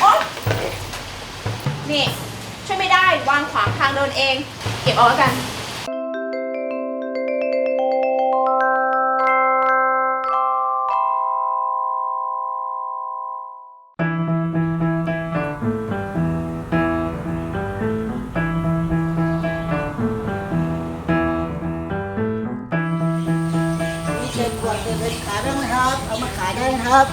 โอ๊ยนี่ ช่วยไม่ได้วางขวางทางเดินเอง เก็บเอาแล้วกัน มีเศษขวดเศษเลยขายได้ไหมครับ เอามาขายได้นะครับ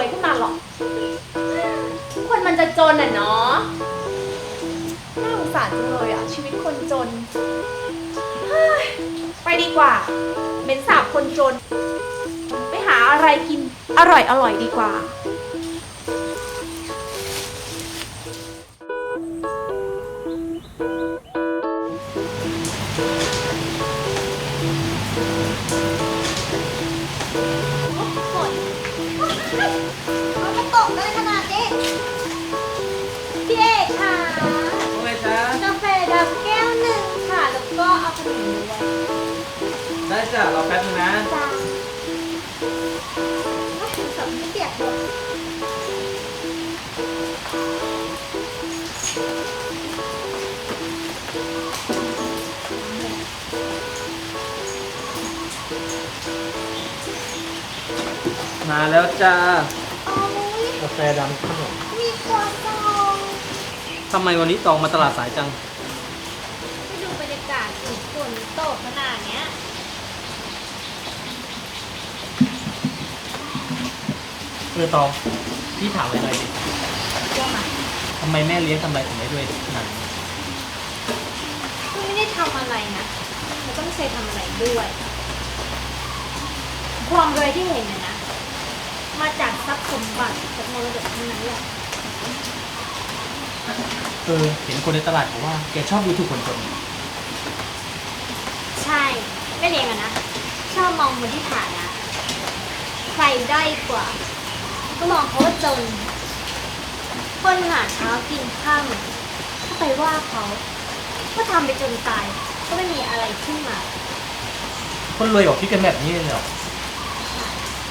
วยขึ้นมาหรอก คนมันจะจนอะเนาะ น่าสงสารจังเลยอะ ชีวิตคนจน ไปดีกว่าเป็นสาบคนจน ไปหาอะไรกินอร่อยอร่อยดีกว่า จ้ะรอแป๊บนึงนะจ้าถ้าถึงสำไม่เปียกเลยมาแล้วจ้าโอ้ยกาแฟดำขนมมีความซองทำไมวันนี้ตองมาตลาดสายจัง ไปดูบรรยากาศสิฝนตกขนาดเนี้ย ออตองพี่ถามอะไรหน่อยดิว่ามาทำไมแม่เลี้ยงทำอะไรถึงได้ด้วยขนาดนี้ก็ไม่ได้ทำอะไรนะแล้วก็ไม่เคยทำอะไรด้วย ความรวยที่เห็นน่ะนะ มาจากทรัพย์สมบัติจากมรดกทั้งนั้นแหละเออ เห็นคนในตลาดบอกว่าแกชอบดูถูกคนจนใช่ไม่เลี้ยงอะนะ ชอบมองคนที่ฐานะ ใครได้อยกว่า ก็มองเขาว่าจน คนหาเช้ากินข้ามถ้าไปว่าเขาก็ทำไปจนตาย ก็ไม่มีอะไรขึ้นมา คนรวยบอกคิดกันแบบนี้เลยเหรอ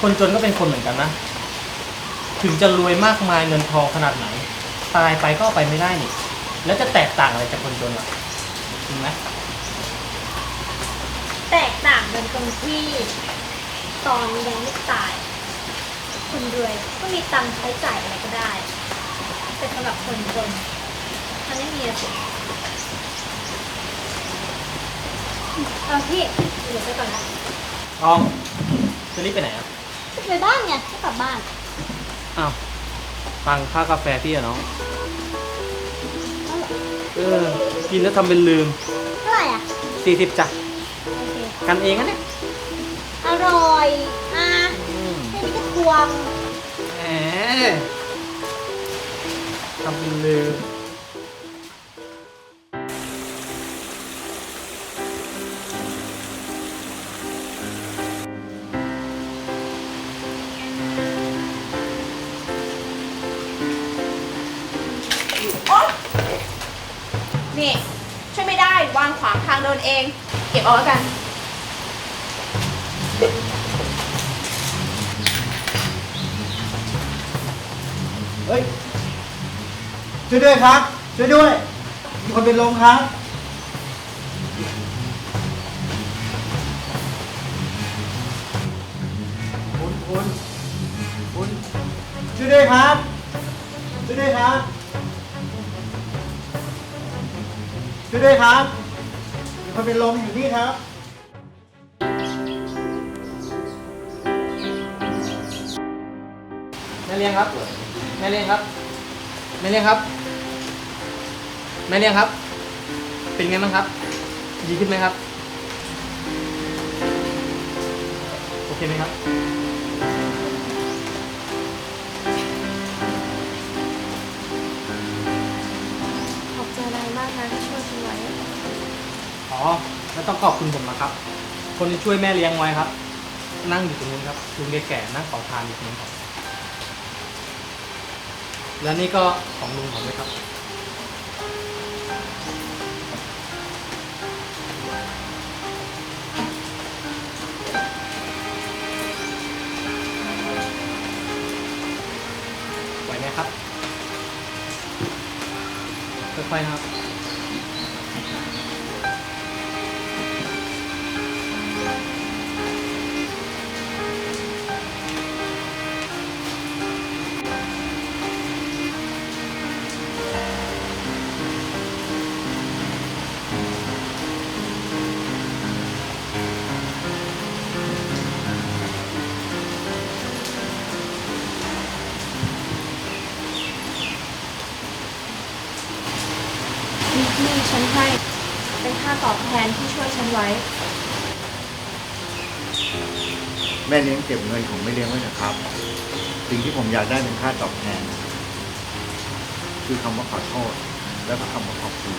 คนจนก็เป็นคนเหมือนกันนะ ถึงจะรวยมากมายเงินทองขนาดไหน ตายไปก็เอาไปไม่ได้นี่ แล้วจะแตกต่างอะไรจากคนจนล่ะจริงไหมแตกต่างกันตรงที่ตอนยังไม่ตาย คนรวยก็มีตังค์ใช้จ่ายอะไรก็ได้ แต่สำหรับคนจนมันไม่มีอะสิเออพี่เดี๋ยวไปก่อนนะตองจะรีบไปไหนอะจะไปบ้านไงจะกลับบ้าน อ้าวตังค่ากาแฟพี่อะน้องเออกินแล้วทำเป็นลืมเท่าไหร่อะสี่สิบจ้ะโอเค กันเองนะเนี่ย อร่อย วงแหมทำเป็นลืมโอ๊ยนี่ช่วยไม่ได้วางขวางทางเดินเอง เก็บเอาแล้วกัน เฮ้ย ช่วยด้วยครับ ช่วยด้วย มีคนเป็นลมครับ คุณคุณคุณช่วยด้วยครับ ช่วยด้วยครับ ช่วยด้วยครับ มีคนเป็นลมอยู่นี่ครับแม่เลี้ยงครับ แม่เลี้ยงครับ แม่เลี้ยงครับ แม่เลี้ยงครับ เป็นไงบ้างครับ ดีขึ้นไหมครับ โอเคไหมครับ ขอบใจนายมากนะที่ช่วยฉันไว้ อ๋อ แล้วต้องขอบคุณผมนะครับ คนที่ช่วยแม่เลี้ยงไว้ครับ นั่งอยู่ตรงนู้นครับลุงแก่ๆนั่งขอทานอยู่ตรงนู้นครับ และนี่ก็ของลุงผมด้วยครับ ไหวไหมครับค่อยๆครับ นี่ที่ฉันให้เป็นค่าตอบแทนที่ช่วยฉันไว้ แม่เลี้ยงเก็บเงินของแม่เลี้ยงไว้เถอะครับ สิ่งที่ผมอยากได้เป็นค่าตอบแทน คือคำว่าขอโทษ แล้วก็คำว่าขอบคุณ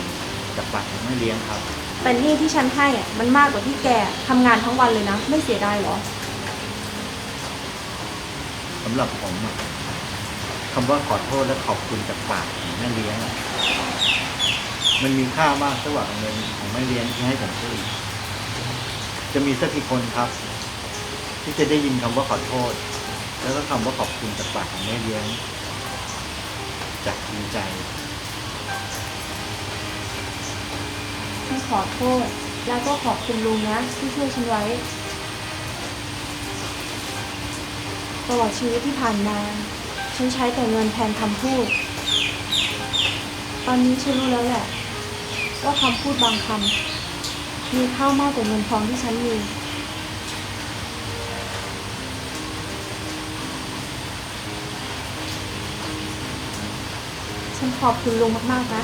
จากปากของแม่เลี้ยงครับ แต่หนี่ที่ฉันให้อะมันมากกว่าที่แกทำงานทั้งวันเลยนะ ไม่เสียดายเหรอ สำหรับผมอะคำว่าขอโทษและขอบคุณจากปากของแม่เลี้ยงอะ มันมีค่ามากเท่ากับเงินของแม่เลี้ยงที่ให้ผมพูดจะมีสักกี่คนครับ ที่จะได้ยินคำว่าขอโทษ แล้วก็คำว่าขอบคุณจากปากของแม่เลี้ยงจากจริงใจฉันขอโทษ แล้วก็ขอบคุณลุงนะที่ช่วยฉันไว้ตลอดชีวิตที่ผ่านมา ฉันใช้แต่เงินแทนคำพูด ตอนนี้ฉันรู้แล้วแหละ ว่าคำพูดบางคำมีค่ามากกว่าเงินทองที่ฉันมี ฉันขอบคุณลุงมากๆนะ